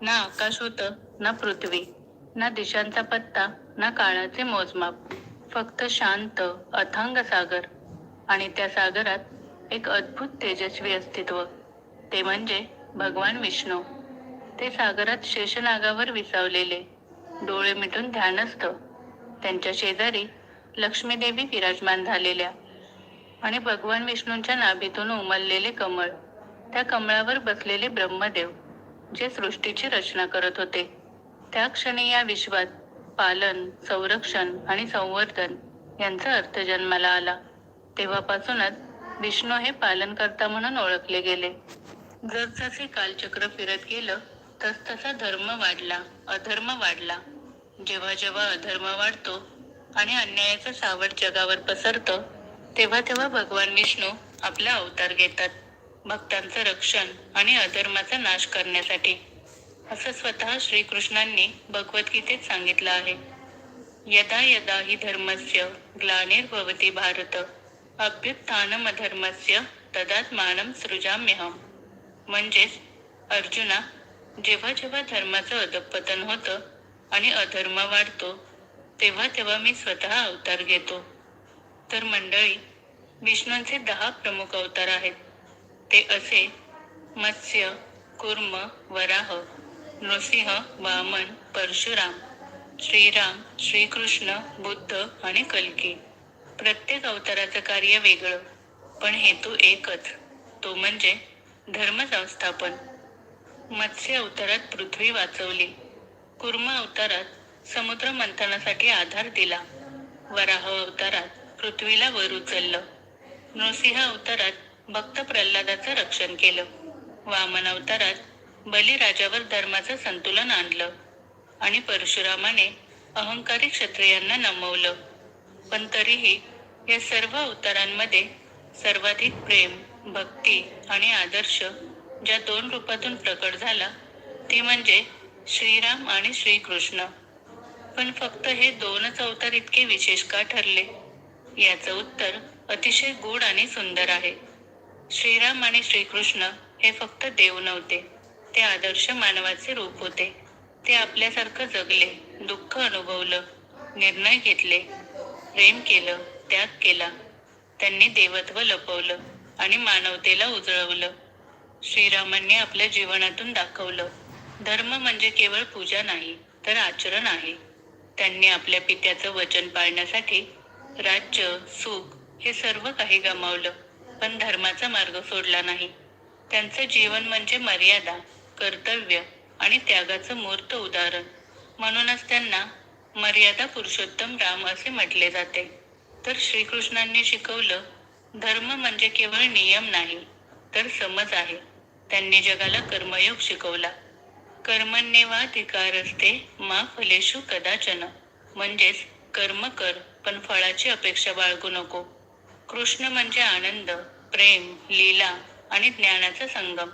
ना आकाश होतं ना पृथ्वी ना दिशांचा पत्ता ना काळाचे मोजमाप. फक्त शांत अथांग सागर. आणि त्या सागरात एक अद्भुत तेजस्वी अस्तित्व. ते म्हणजे भगवान विष्णू. ते सागरात शेषनागावर विसावलेले. डोळे मिटून ध्यानस्थ. त्यांच्या शेजारी लक्ष्मीदेवी विराजमान झालेल्या आणि भगवान विष्णूंच्या नाभीतून उमललेले कमळ. त्या कमळावर बसलेले ब्रह्मदेव जे सृष्टीची रचना करत होते. त्या क्षणी या विश्वात पालन संरक्षण आणि संवर्धन यांचा अर्थ जन्माला आला. तेव्हापासूनच विष्णू हे पालनकर्ता म्हणून ओळखले गेले. जसजसे कालचक्र फिरत गेलं तसतसा धर्म वाढला अधर्म वाढला. जेव्हा जेव्हा अधर्म वाढतो आणि अन्यायाचं सावट जगावर पसरतं तेव्हा तेव्हा भगवान विष्णू आपला अवतार घेतात. भक्तांचं रक्षण आणि अधर्माचा नाश करण्यासाठी. असं स्वतः श्रीकृष्णांनी भगवद्गीतेत सांगितलं आहे. यदा यदा हि धर्मस्य ग्लानिर्भवती भारत अभ्युत्थानमधर्मस्य तदात्मानं सृजाम्यहम. म्हणजेच अर्जुना जेव्हा जेव्हा धर्माचं अधपतन होतं आणि अधर्म वाढतो तेव्हा तेव्हा मी स्वतः अवतार घेतो. तर मंडळी विष्णूंचे दहा प्रमुख अवतार आहेत. ते असे मत्स्य कुर्म वराह नृसिंह वामन परशुराम श्रीराम श्रीकृष्ण बुद्ध आणि कल्की. प्रत्येक अवताराचं कार्य वेगळं पण हेतू एकच. तो म्हणजे धर्म संस्थापन. मत्स्य अवतारात पृथ्वी वाचवली. कुर्म अवतारात समुद्र मंथनासाठी आधार दिला. वराह अवतारात पृथ्वीला वर उचललं. नृसिंह अवतारात भक्त प्रल्हादाचं रक्षण केलं. वामन अवतारात बलिराजावर धर्माचं संतुलन आणलं. आणि परशुरामाने अहंकारी क्षत्रियांना नमवलं. पण तरीही या सर्व अवतारांमध्ये सर्वाधिक प्रेम भक्ती आणि आदर्श ज्या दोन रूपातून प्रकट झाला ती म्हणजे श्रीराम आणि श्रीकृष्ण. पण फक्त हे दोनच अवतार इतके विशेष का ठरले? याचं उत्तर अतिशय गूढ आणि सुंदर आहे. श्रीराम आणि श्रीकृष्ण हे फक्त देव नव्हते. ते आदर्श मानवाचे रूप होते. ते आपल्यासारखं जगले दुःख अनुभवलं निर्णय घेतले प्रेम केलं त्याग केला. त्यांनी देवत्व लपवलं आणि मानवतेला उजळवलं. श्रीरामांनी आपल्या जीवनातून दाखवलं धर्म म्हणजे केवळ पूजा नाही तर आचरण आहे. त्यांनी आपल्या पित्याचं वचन पाळण्यासाठी राज्य सुख हे सर्व काही गमावलं. पण धर्माचा मार्ग सोडला नाही. त्यांचं जीवन म्हणजे मर्यादा कर्तव्य आणि त्यागाचं मूर्त उदाहरण. म्हणूनच त्यांना मर्यादा पुरुषोत्तम राम असे म्हटले जाते. तर श्रीकृष्णांनी शिकवलं धर्म म्हणजे केवळ नियम नाही तर समज आहे. त्यांनी जगाला कर्मयोग शिकवला. कर्मण्येवाधिकार असते मा फलेशु कदाचन. म्हणजेच कर्म कर पण फळाची अपेक्षा बाळगू नको. कृष्ण म्हणजे आनंद प्रेम लीला आणि ज्ञानाचा संगम.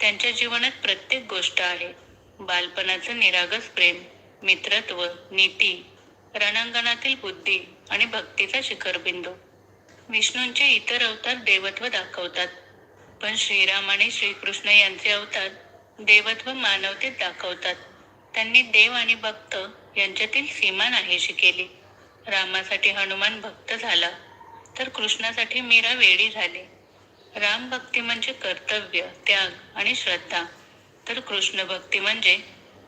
त्यांच्या जीवनात प्रत्येक गोष्ट आहे. बालपणाचं निरागस प्रेम मित्रत्व नीती रणांगणातील बुद्धी आणि भक्तीचा शिखरबिंदू. विष्णूंचे इतर अवतार देवत्व दाखवतात. पण श्रीराम आणि श्रीकृष्ण यांचे अवतार देवत्व मानवतेत दाखवतात. त्यांनी देव आणि भक्त यांच्यातील सीमा नाहीशी केली. रामासाठी हनुमान भक्त झाला तर कृष्णासाठी मीरा वेडी झाली. राम भक्ती म्हणजे कर्तव्य त्याग आणि श्रद्धा. तर कृष्ण भक्ती म्हणजे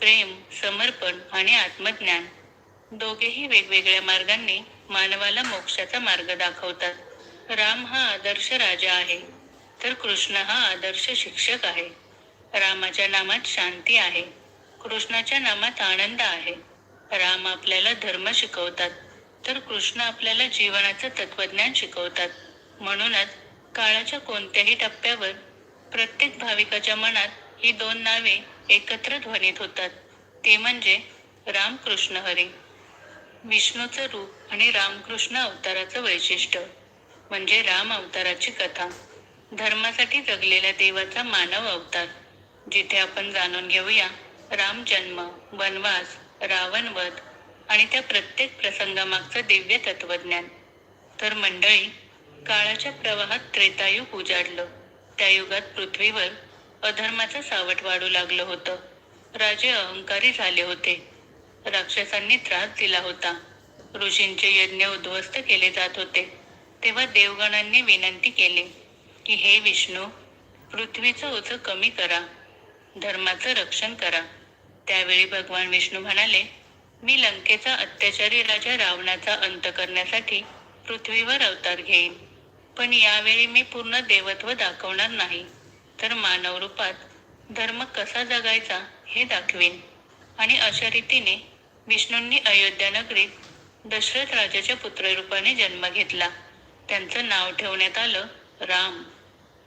प्रेम समर्पण आणि आत्मज्ञान. दोघेही वेगवेगळ्या मार्गांनी मानवाला मोक्षाचा मार्ग दाखवतात. राम हा आदर्श राजा आहे तर कृष्ण हा आदर्श शिक्षक आहे. रामाच्या नामात शांती आहे. कृष्णाच्या नामात आनंद आहे. राम आपल्याला धर्म शिकवतात तर कृष्ण आपल्याला जीवनाचं तत्वज्ञान शिकवतात. म्हणूनच काळाच्या कोणत्याही टप्प्यावर प्रत्येक भाविकाच्या मनात ही दोन नावे एकत्र ध्वनित होतात. ते म्हणजे रामकृष्ण हरी. विष्णूचं रूप आणि रामकृष्ण अवताराचं वैशिष्ट्य म्हणजे राम अवताराची कथा. धर्मासाठी जगलेल्या देवाचा मानव अवतार. जिथे आपण जाणून घेऊया राम जन्म वनवास रावणवध आणि त्या प्रत्येक प्रसंगामागचं दिव्य तत्वज्ञान. तर मंडळी काळाच्या प्रवाहात त्रेतायुग उजाडलं. त्या युगात पृथ्वीवर अधर्माचं सावट वाढू लागलं होतं. राजे अहंकारी झाले होते. राक्षसांनी त्रास दिला होता. ऋषींचे यज्ञ उद्ध्वस्त केले जात होते. तेव्हा देवगणांनी विनंती केली की हे विष्णू पृथ्वीचं ओझं कमी करा. धर्माचं रक्षण करा. त्यावेळी भगवान विष्णू म्हणाले मी लंकेचा अत्याचारी राजा रावणाचा अंत करण्यासाठी पृथ्वीवर अवतार घेईन. पण यावेळी मी पूर्ण देवत्व दाखवणार नाही. तर मानव रूपात धर्म कसा जगायचा हे दाखवीन. आणि अशा रीतीने विष्णूंनी अयोध्या नगरीत दशरथ राजाच्या पुत्ररूपाने जन्म घेतला. त्यांचं नाव ठेवण्यात आलं राम.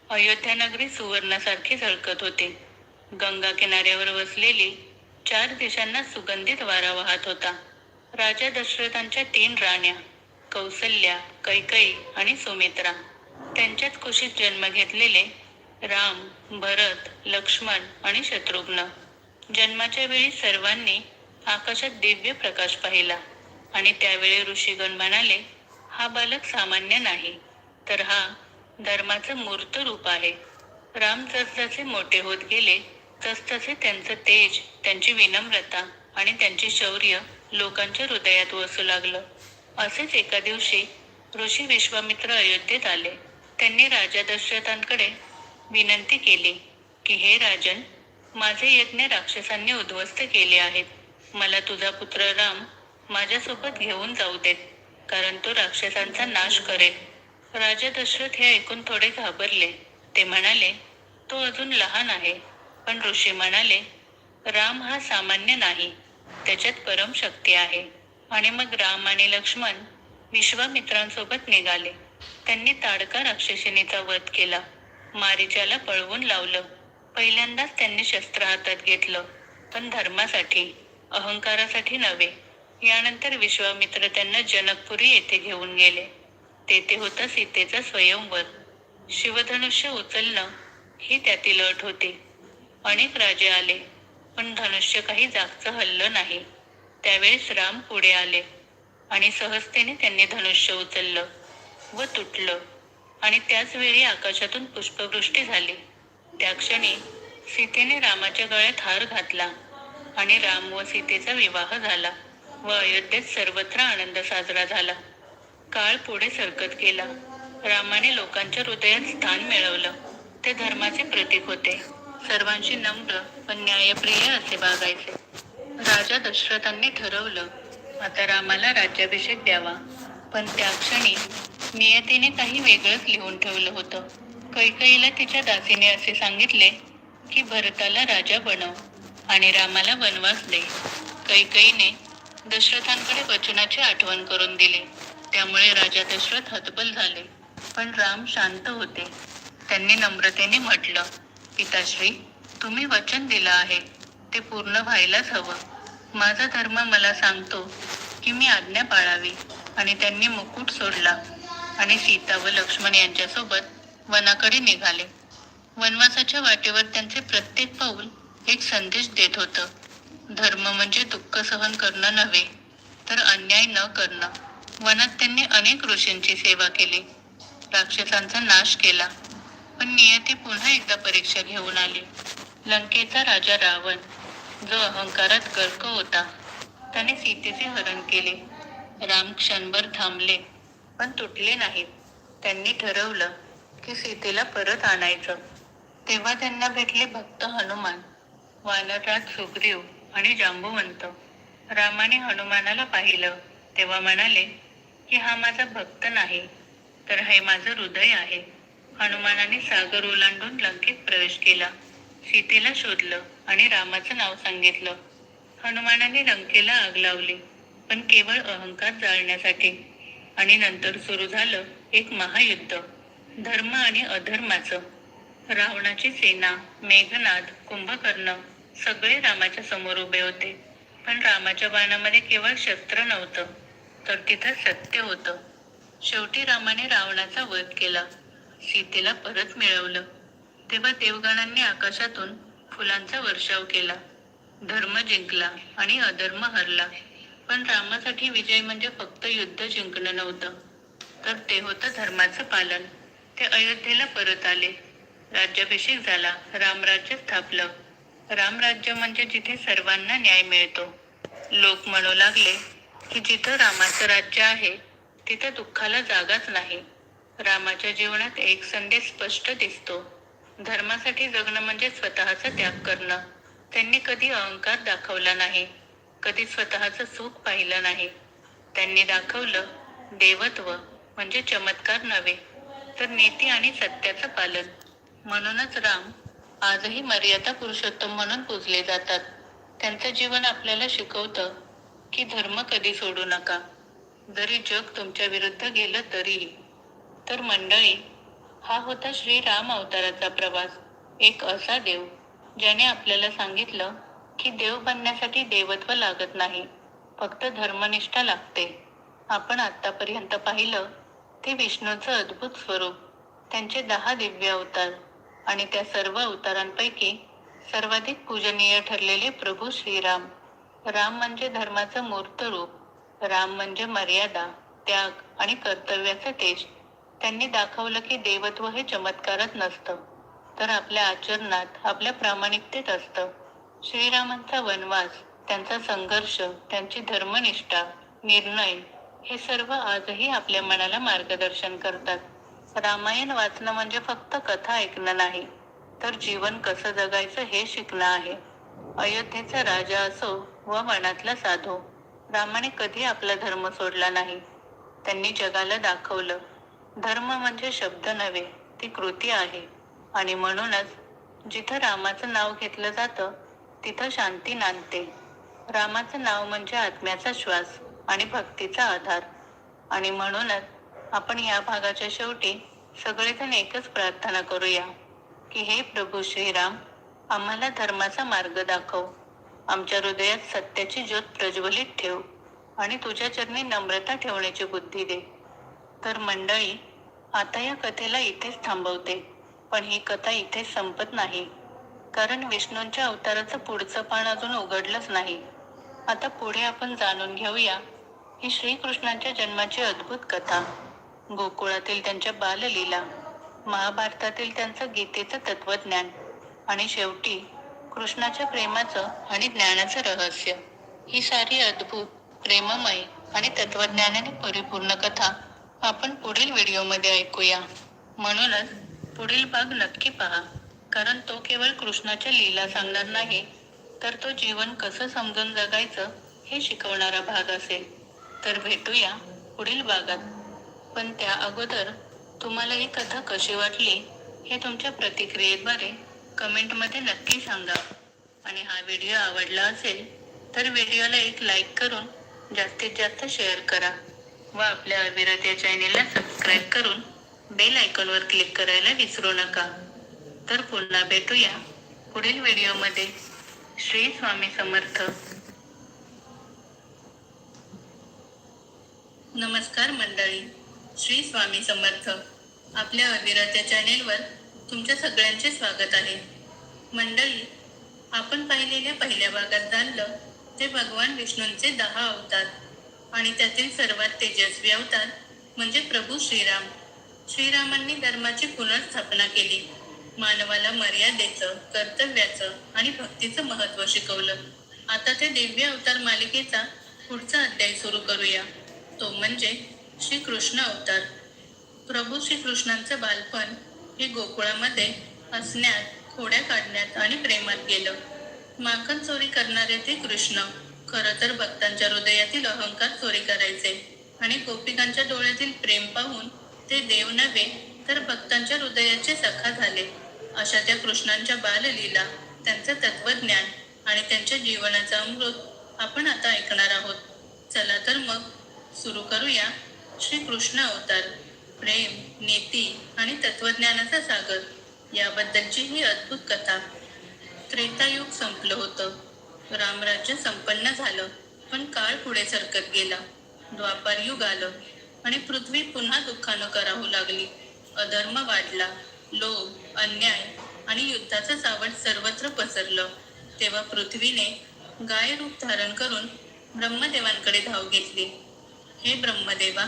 अयोध्या नगरी सुवर्णासारखी झळकत होते. गंगा किनाऱ्यावर वसलेली चार दिशांना सुगंधित वारा वाहत होता. राजा दशरथांच्या तीन राण्या कौसल्या कैकई आणि सुमित्रा त्यांच्यात कुशीत जन्म घेतलेले राम भरत लक्ष्मण आणि शत्रुघ्न. जन्माच्या वेळी सर्वांनी आकाशात दिव्य प्रकाश पाहिला आणि त्यावेळी ऋषीगण म्हणाले हा बालक सामान्य नाही तर हा धर्माचं मूर्त रूप आहे. राम जसजसे मोठे होत गेले तसतसे त्यांचं तेज त्यांची विनम्रता आणि त्यांचे शौर्य लोकांच्या हृदयात वसू लागलं. असेच एका दिवशी ऋषी विश्वामित्र अयोध्येत आले. त्यांनी राजा दशरथांकडे विनंती केली की हे राजन माझे यज्ञ राक्षसांनी उद्ध्वस्त केले आहेत. मला तुझा पुत्र राम माझ्यासोबत घेऊन जाऊ देत कारण तो राक्षसांचा नाश करेल. राजा दशरथ हे ऐकून थोडे घाबरले. ते म्हणाले तो अजून लहान आहे. पण ऋषी म्हणाले राम हा सामान्य नाही त्याच्यात परम शक्ती आहे. आणि मग राम आणि लक्ष्मण विश्वामित्रांसोबत निघाले. त्यांनी ताडका राक्षसिनीचा वध केला. मारीच्याला पळवून लावलं. पहिल्यांदाच त्यांनी शस्त्र हातात घेतलं. पण धर्मासाठी अहंकारासाठी नव्हे. यानंतर विश्वामित्र त्यांना जनकपुरी येथे घेऊन गेले. तेथे होता सीतेचा स्वयंवर. शिवधनुष्य उचलणं ही त्यातील अट होती. अनेक राजे आले पण धनुष्य काही जागचं हल्लं नाही. त्यावेळेस राम पुढे आले आणि सहजतेने त्यांनी धनुष्य उचललं व तुटलं. आणि त्याचवेळी आकाशातून पुष्पवृष्टी झाली. त्या क्षणी सीतेने रामाच्या गळ्यात हार घातला आणि राम व सीतेचा विवाह झाला व अयोध्येत सर्वत्र आनंद साजरा झाला. काळ पुढे सरकत गेला. रामाने लोकांच्या हृदयात स्थान मिळवलं. ते धर्माचे प्रतीक होते. सर्वांशी नम्र पण न्यायप्रिय असे वागायचे राजा दशरथांनी ठरवलं आता रामाला राज्याभिषेक द्यावा. पण त्या क्षणी नियतीने काही वेगळंच लिहून ठेवलं होतं. कैकईला तिच्या दासीने असे सांगितले की भरताला राजा बनव आणि रामाला वनवास दे. कैकईने दशरथांकडे वचनाची आठवण करून दिली. त्यामुळे राजा दशरथ हतबल झाले. पण राम शांत होते. त्यांनी नम्रतेने म्हटलं पिताश्री तुम्ही वचन दिलं आहे. ते पूर्ण व्हायलाच हवं. माझा धर्म मला सांगतो की मी आज्ञा पाळावी आणि त्यांनी मुकुट सोडला आणि सीता व लक्ष्मण यांच्यासोबत वनाकडे निघाले. वनवासाच्या वाटेवर त्यांचे प्रत्येक पाऊल एक संदेश देत होतं. धर्म म्हणजे दुःख सहन करणं नव्हे तर अन्याय न करणं. वनात त्यांनी अनेक ऋषींची सेवा केली. राक्षसांचा नाश केला. पण नियती पुन्हा एकदा परीक्षा घेऊन आली. लंकेचा राजा रावण जो अहंकारात गर्क होता त्याने सीतेचे हरण केले. राम क्षणभर थांबले पण तुटले नाहीत. त्यांनी ठरवलं की सीतेला परत आणायचं. तेव्हा त्यांना भेटले भक्त हनुमान वानरराज सुग्रीव आणि जांबुवंत. रामाने हनुमानाला पाहिलं तेव्हा म्हणाले की हा माझा भक्त नाही तर हे माझं हृदय आहे. हनुमानाने सागर ओलांडून लंकेत प्रवेश केला. सीतेला शोधलं आणि रामाचं नाव सांगितलं. हनुमानाने लंकेला आग लावली पण केवळ अहंकार जाळण्यासाठी. आणि नंतर सुरू झालं एक महायुद्ध धर्म आणि अधर्माचं. रावणाची सेना मेघनाद कुंभकर्ण सगळे रामाच्या समोर उभे होते. पण रामाच्या बाणामध्ये केवळ शस्त्र नव्हतं तर तिथं सत्य होतं. शेवटी रामाने रावणाचा वध केला. सीतेला परत मिळवलं. तेव्हा देवगणांनी आकाशातून फुलांचा वर्षाव केला. धर्म जिंकला आणि अधर्म हरला. पण रामासाठी विजय म्हणजे फक्त युद्ध जिंकणं नव्हतं. तर ते होतं धर्माचं पालन. ते अयोध्येला परत आले. राज्याभिषेक झाला. रामराज्य स्थापलं. रामराज्य म्हणजे जिथे सर्वांना न्याय मिळतो. लोक म्हणू लागले की जिथं रामाचं राज्य आहे तिथं दुःखाला जागाच नाही. रामाच्या जीवनात एक संदेश स्पष्ट दिसतो. धर्मासाठी जगणं म्हणजे स्वतःचा त्याग करणं. त्यांनी कधी अहंकार दाखवला नाही. कधी स्वतःचं सुख पाहिलं नाही. त्यांनी दाखवलं देवत्व म्हणजे चमत्कार नव्हे तर नीती आणि सत्याचं पालन. म्हणूनच राम आजही मर्यादा पुरुषोत्तम म्हणून पूजले जातात. त्यांचं जीवन आपल्याला शिकवतं की धर्म कधी सोडू नका. जरी जग तुमच्या विरुद्ध गेलं तरीही. तर मंडळी हा होता श्री राम अवताराचा प्रवास. एक असा देव ज्याने आपल्याला सांगितलं की देव बनण्यासाठी देवत्व लागत नाही फक्त धर्मनिष्ठा लागते. आपण आतापर्यंत पाहिलं ते विष्णूचं अद्भुत स्वरूप त्यांचे दहा दिव्य अवतार आणि त्या सर्व अवतारांपैकी सर्वाधिक पूजनीय ठरलेले प्रभू श्रीराम. राम म्हणजे धर्माचं मूर्त रूप राम म्हणजे मर्यादा त्याग आणि कर्तव्याचं तेज. त्यांनी दाखवलं की देवत्व हे चमत्कारच नसतं तर आपल्या आचरणात आपल्या प्रामाणिकतेत असतं. श्रीरामांचा वनवास त्यांचा संघर्ष त्यांची धर्मनिष्ठा निर्णय हे सर्व आजही आपल्या मनाला मार्गदर्शन करतात. रामायण वाचणं म्हणजे फक्त कथा ऐकणं नाही तर जीवन कसं जगायचं हे शिकणं आहे. अयोध्येचा राजा असो व वनातला साधो रामाने कधी आपला धर्म सोडला नाही. त्यांनी जगाला दाखवलं धर्म म्हणजे शब्द नव्हे ती कृती आहे. आणि म्हणूनच जिथं रामाचं नाव घेतलं जातं तिथं शांती नांदते. रामाचं नाव म्हणजे आत्म्याचा श्वास आणि भक्तीचा आधार. आणि म्हणूनच आपण या भागाच्या शेवटी सगळेजण एकच प्रार्थना करूया की हे प्रभू श्रीराम आम्हाला धर्माचा मार्ग दाखव. आमच्या हृदयात सत्याची ज्योत प्रज्वलित ठेव आणि तुझ्या चरणी नम्रता ठेवण्याची बुद्धी दे. तर मंडळी आता या कथेला इथेच थांबवते. पण ही कथा इथेच संपत नाही. कारण विष्णूंच्या अवताराचं पुढचं पान अजून उघडलंच नाही. आता पुढे आपण जाणून घेऊया ही श्रीकृष्णांच्या जन्माची अद्भुत कथा. गोकुळातील त्यांच्या बाललीला महाभारतातील त्यांचं गीतेचं तत्वज्ञान आणि शेवटी कृष्णाच्या प्रेमाचं आणि ज्ञानाचं रहस्य. ही सारी अद्भुत प्रेममय आणि तत्वज्ञानाने परिपूर्ण कथा आपण पुढील व्हिडिओमध्ये ऐकूया. म्हणूनच पुढील भाग नक्की पहा. कारण तो केवळ कृष्णाच्या लीला सांगणार नाही तर तो जीवन कसं समजून जगायचं हे शिकवणारा भाग असेल. तर भेटूया पुढील भागात. पण त्या अगोदर तुम्हाला ही कथा कशी वाटली हे तुमच्या प्रतिक्रियेद्वारे कमेंटमध्ये नक्की सांगा. आणि हा व्हिडिओ आवडला असेल तर व्हिडिओला एक लाईक करून जास्तीत जास्त शेअर करा. व आपल्या अविरत या चॅनेलला सबस्क्राईब करून बेल आयकॉनवर क्लिक करायला विसरू नका. तर पुन्हा भेटूया पुढील व्हिडिओमध्ये श्री स्वामी समर्थ. नमस्कार मंडळी. श्री स्वामी समर्थ. आपल्या अविराच्या चॅनेलवर तुमच्या सगळ्यांचे स्वागत आहे. मंडळी आपण पाहिलेल्या पहिल्या भागात जाणलं ते भगवान विष्णूंचे दहा अवतार. आणि त्यातील सर्वात तेजस्वी अवतार म्हणजे प्रभू श्रीराम. श्रीरामांनी धर्माची पुनर्स्थापना केली. मानवाला मर्यादेचं कर्तव्याचं आणि भक्तीचं महत्त्व शिकवलं. आता ते दिव्य अवतार मालिकेचा पुढचा अध्याय सुरू करूया. तो म्हणजे श्री कृष्ण अवतार. प्रभू श्रीकृष्णांचं बालपण हे गोकुळामध्ये असण्यात खोड्या काढण्यात आणि प्रेमात गेलं. माखन चोरी करणारे ते कृष्ण. खरं तर भक्तांच्या हृदयातील अहंकार चोरी करायचे. आणि गोपिकांच्या डोळ्यातील प्रेम पाहून ते देव नव्हे तर भक्तांच्या हृदयाचे सखा झाले. अशा त्या कृष्णांच्या बाललीला त्यांचं तत्वज्ञान आणि त्यांच्या जीवनाचा अमृत आपण आता ऐकणार आहोत. चला तर मग सुरू करूया श्री कृष्ण अवतार प्रेम नीती आणि तत्वज्ञानाचा सागर. याबद्दलची ही अद्भुत कथा. त्रेतायुग संपलं होतं. रामराज्य संपन्न झालं. पण काळ पुढे सरकत गेला. द्वापार युग आलं आणि पृथ्वी पुन्हा दुःखानं करावू लागली. अधर्म वाढला. लोभ अन्याय आणि युद्धाचं सावट सर्वत्र पसरलं. तेव्हा पृथ्वीने गाय रूप धारण करून ब्रह्मदेवांकडे धाव घेतली. हे ब्रह्मदेवा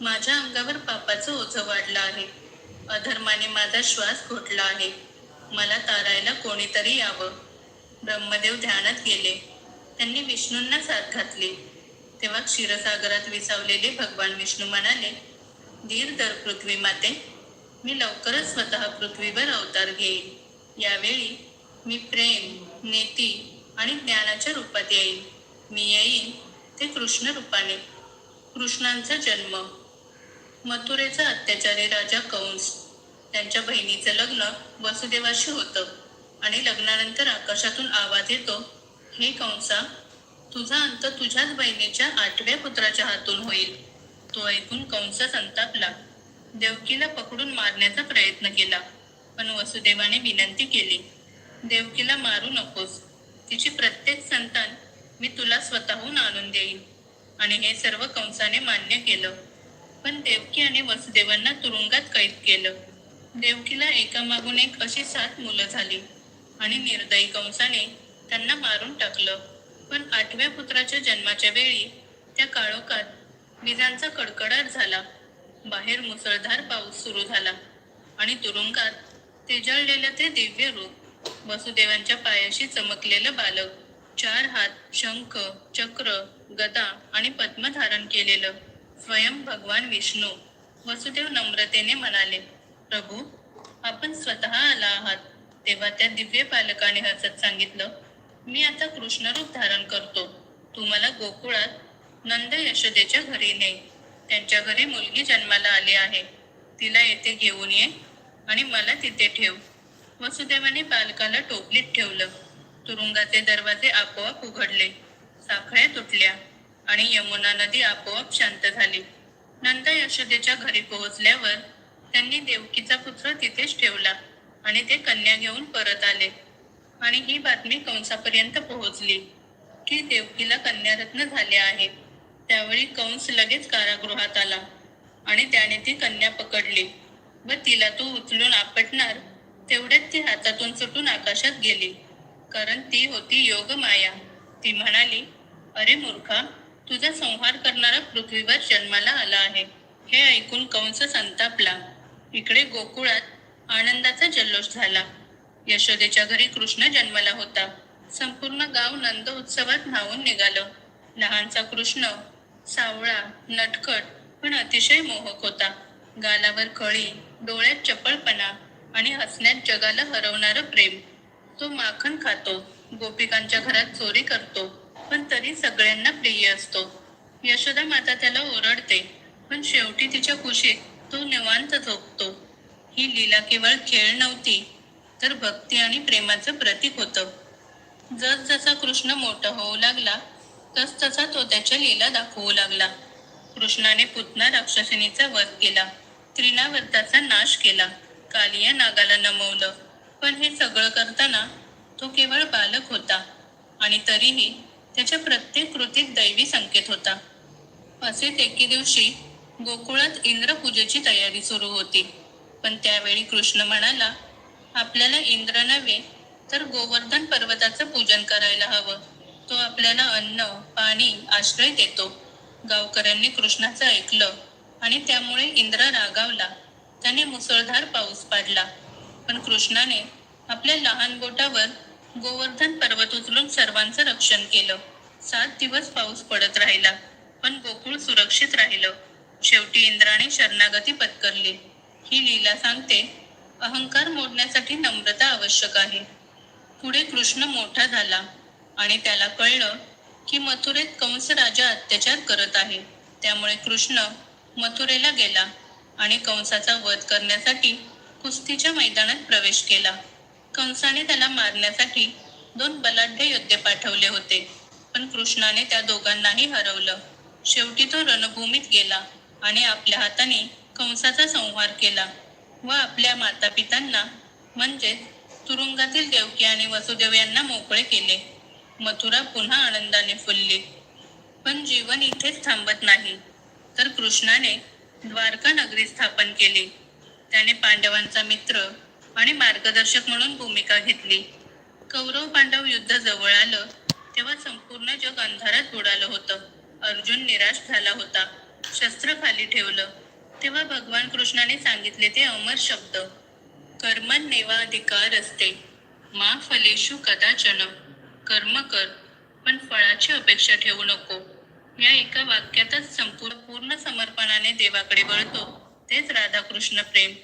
माझ्या अंगावर पापाचं ओझं वाढलं आहे. अधर्माने माझा श्वास घोटला आहे. मला तारायला कोणीतरी यावं. ब्रह्मदेव ध्यानात गेले. त्यांनी विष्णूंना साथ घातली. तेव्हा क्षीरसागरात विसावलेले भगवान विष्णू म्हणाले धीर दर पृथ्वी माते मी लवकरच स्वतः पृथ्वीवर अवतार घेईन. यावेळी मी प्रेम नेती आणि ज्ञानाच्या रूपात येईन. मी येईन ते कृष्ण रूपाने. कृष्णांचा जन्म. मथुरेचा अत्याचारी राजा कंस. त्यांच्या बहिणीचं लग्न वसुदेवाशी होतं. आणि लग्नानंतर आकाशातून आवाज येतो हे कंसा तुझा अंत तुझ्याच बहिणीच्या आठव्या पुत्राच्या हातून होईल. तो ऐकून कंस संतापला. देवकीला पकडून मारण्याचा प्रयत्न केला पण वसुदेवाने विनंती केली देवकीला मारू नकोस. तिची प्रत्येक संतान मी तुला स्वतःहून आणून देईन. आणि हे सर्व कंसाने मान्य केलं. पण देवकी आणि वसुदेवांना तुरुंगात कैद केलं. देवकीला एकामागून एक अशी सात मुलं झाली. आणि निर्दयी कंसाने त्यांना मारून टाकलं. पण आठव्या पुत्राच्या जन्माच्या वेळी त्या काळोखात विजांचा कडकडाट झाला. बाहेर मुसळधार पाऊस सुरू झाला आणि तुरुंगात तेजळलेलं ते दिव्य रूप वसुदेवांच्या पायाशी चमकलेलं बालक चार हात शंख चक्र गदा आणि पद्म धारण केलेलं स्वयं भगवान विष्णू वसुदेव नम्रतेने म्हणाले प्रभू आपण स्वतः आला आहात. तेव्हा त्या दिव्य पालकाने हसत सांगितलं मी आता कृष्णरूप धारण करतो. तू मला गोकुळात नंद यशोदेच्या घरी ने त्यांच्या घरी मुलगी जन्माला आली आहे. तिला येथे घेऊन ये आणि मला तिथे ठेव. वसुदेवाने बालकाला टोपलीत ठेवलं. तुरुंगाचे दरवाजे आपोआप उघडले. साखळ्या तुटल्या आणि यमुना नदी आपोआप शांत झाली. नंद यशोदेच्या घरी पोहोचल्यावर त्यांनी देवकीचा पुत्र तिथेच ठेवला. आणि ते कन्या घेऊन परत आले. आणि ही बातमी कंसापर्यंत पोहोचली की देवकीला कन्यारत्न झाले आहे. त्यावेळी कंस लगेच कारागृहात आला आणि त्याने ती कन्या पकडली व तिला तो उचलून आपटणार तेवढ्यात ती हातातून सुटून आकाशात गेली. कारण ती होती योग माया. ती म्हणाली अरे मूर्खा तुझा संहार करणारा पृथ्वीवर जन्माला आला आहे. हे ऐकून कंस संतापला. इकडे गोकुळात आनंदाचा जल्लोष झाला. यशोदेच्या घरी कृष्ण जन्माला होता. संपूर्ण गाव नंद उत्सवात न्हावून निघालं. लहानचा कृष्ण सावळा नटखट पण अतिशय मोहक होता. गालावर कळी डोळ्यात चपळपणा आणि हसण्यात जगाला हरवणारं प्रेम. तो माखन खातो गोपिकांच्या घरात चोरी करतो पण तरी सगळ्यांना प्रिय असतो. यशोदा माता त्याला ओरडते पण शेवटी तिच्या कुशीत तो निवांत झोपतो. ही लीला केवळ खेळ नव्हती तर भक्ती आणि प्रेमाचं प्रतीक होतं. जस जसा कृष्ण मोठा होऊ लागला तस तसा तो त्याच्या लीला दाखवू लागला. कृष्णाने पुतना राक्षसिनीचा वध केला त्रिनावर्ताचा नाश केला कालिया नागाला नमवलं. पण हे सगळं करताना तो केवळ बालक होता आणि तरीही त्याच्या प्रत्येक कृतीत दैवी संकेत होता. असेच एके दिवशी गोकुळात इंद्रपूजेची तयारी सुरू होती. पण त्यावेळी कृष्ण म्हणाला आपल्याला इंद्र नव्हे तर गोवर्धन पर्वताचं पूजन करायला हवं. तो आपल्याला अन्न पाणी आश्रय देतो. गावकऱ्यांनी कृष्णाचं ऐकलं आणि त्यामुळे इंद्र रागावला. त्याने मुसळधार पाऊस पाडला. पण कृष्णाने आपल्या लहान बोटावर गोवर्धन पर्वत उचलून सर्वांचं रक्षण केलं. सात दिवस पाऊस पडत राहिला पण गोकुळ सुरक्षित राहिलं. शेवटी इंद्राने शरणागती पत्करली. ही लीला सांगते अहंकार मोडण्यासाठी नम्रता आवश्यक आहे. पुढे कृष्ण मोठा झाला आणि त्याला कळलं की मथुरेत कंस राजा अत्याचार करत आहे. त्यामुळे कृष्ण मथुरेला गेला आणि कंसाचा वध करण्यासाठी कुस्तीच्या मैदानात प्रवेश केला. कंसाने त्याला मारण्यासाठी दोन बलाढ्य योद्धे पाठवले होते पण कृष्णाने त्या दोघांनाही हरवलं. शेवटी तो रणभूमीत गेला आणि आपल्या हाताने कंसाचा संहार केला व आपल्या मातापितांना म्हणजे तुरुंगातील देवकी आणि वसुदेव यांना मोकळे केले. मथुरा पुन्हा आनंदाने फुलली. पण जीवन इथेच थांबत नाही. तर कृष्णाने द्वारका नगरी स्थापन केली. त्याने पांडवांचा मित्र आणि मार्गदर्शक म्हणून भूमिका घेतली. कौरव पांडव युद्ध जवळ आलं तेव्हा संपूर्ण जग अंधारात बुडालं होतं. अर्जुन निराश झाला होता. शस्त्र खाली ठेवलं. तेव्हा भगवान कृष्णाने सांगितले ते अमर शब्द. कर्मण्येवा अधिकार असते. मा फलेषु कदाचन. कर्म कर पण फळाची अपेक्षा ठेवू नको. या एका वाक्यातच संपूर्ण पूर्ण समर्पणाने देवाकडे वळतो. तेच राधाकृष्ण प्रेम.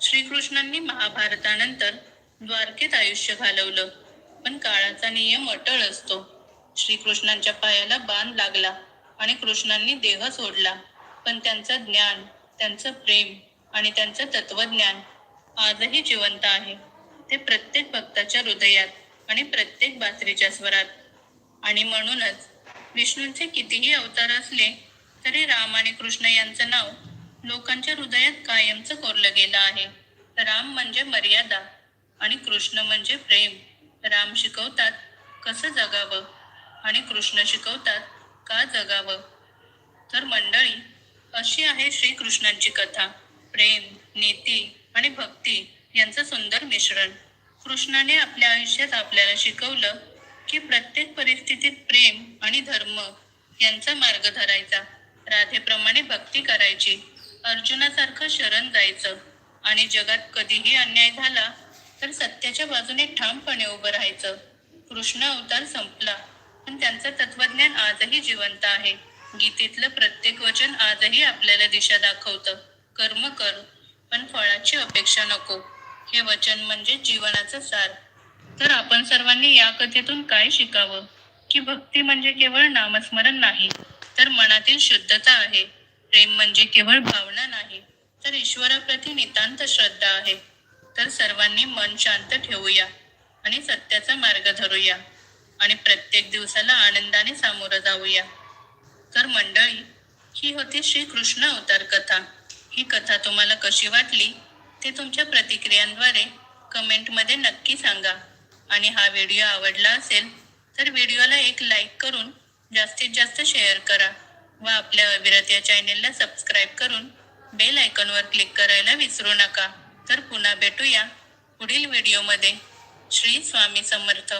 श्रीकृष्णांनी महाभारतानंतर द्वारकेत आयुष्य घालवलं. पण काळाचा नियम अटळ असतो. श्रीकृष्णांच्या पायाला बाण लागला आणि कृष्णांनी देह सोडला. पण त्यांचं ज्ञान त्यांचं प्रेम आणि त्यांचं तत्वज्ञान आजही जिवंत आहे. ते प्रत्येक भक्ताच्या हृदयात आणि प्रत्येक बासरीच्या स्वरात. आणि म्हणूनच विष्णूंचे कितीही अवतार असले तरी राम आणि कृष्ण यांचं नाव लोकांच्या हृदयात कायमचं कोरलं गेलं आहे. राम म्हणजे मर्यादा आणि कृष्ण म्हणजे प्रेम. राम शिकवतात कसं जगावं आणि कृष्ण शिकवतात का जगावं? तर मंडळी अशी आहे श्रीकृष्णांची कथा? प्रेम नीती आणि भक्ती यांचं सुंदर मिश्रण. कृष्णाने आपल्या आयुष्यात आपल्याला शिकवलं की प्रत्येक परिस्थितीत प्रेम आणि धर्म यांचा मार्ग धरायचा. राधेप्रमाणे भक्ती करायची. अर्जुनासारखं शरण जायचं. आणि जगात कधीही अन्याय झाला तर सत्याच्या बाजूने ठामपणे उभं राहायचं. कृष्ण अवतार संपला पण त्यांचं तत्वज्ञान आजही जिवंत आहे. गीतेतलं प्रत्येक वचन आजही आपल्याला दिशा दाखवतं. कर्म कर पण फळाची अपेक्षा नको. हे वचन म्हणजे जीवनाचं सार. तर आपण सर्वांनी या कथेतून काय शिकावं? की भक्ती म्हणजे केवळ नामस्मरण नाही तर मनातील शुद्धता आहे. प्रेम म्हणजे केवळ भावना नाही तर ईश्वराप्रती नितांत श्रद्धा आहे. तर सर्वांनी मन शांत ठेवूया आणि सत्याचा मार्ग धरूया आणि प्रत्येक दिवसाला आनंदाने सामोरं जाऊया. तर मंडळी ही होती श्री कृष्ण अवतार कथा ही कथा तुम्हाला कशी वाटली ते तुमच्या प्रतिक्रियांद्वारे कमेंटमध्ये नक्की सांगा. आणि हा व्हिडिओ आवडला असेल तर व्हिडिओला एक लाईक करून जास्तीत जास्त शेअर करा व आपल्या अविरत या चॅनेलला सबस्क्राईब करून बेल आयकॉनवर क्लिक करायला विसरू नका. तर पुन्हा भेटूया पुढील व्हिडिओमध्ये. श्री स्वामी समर्थ.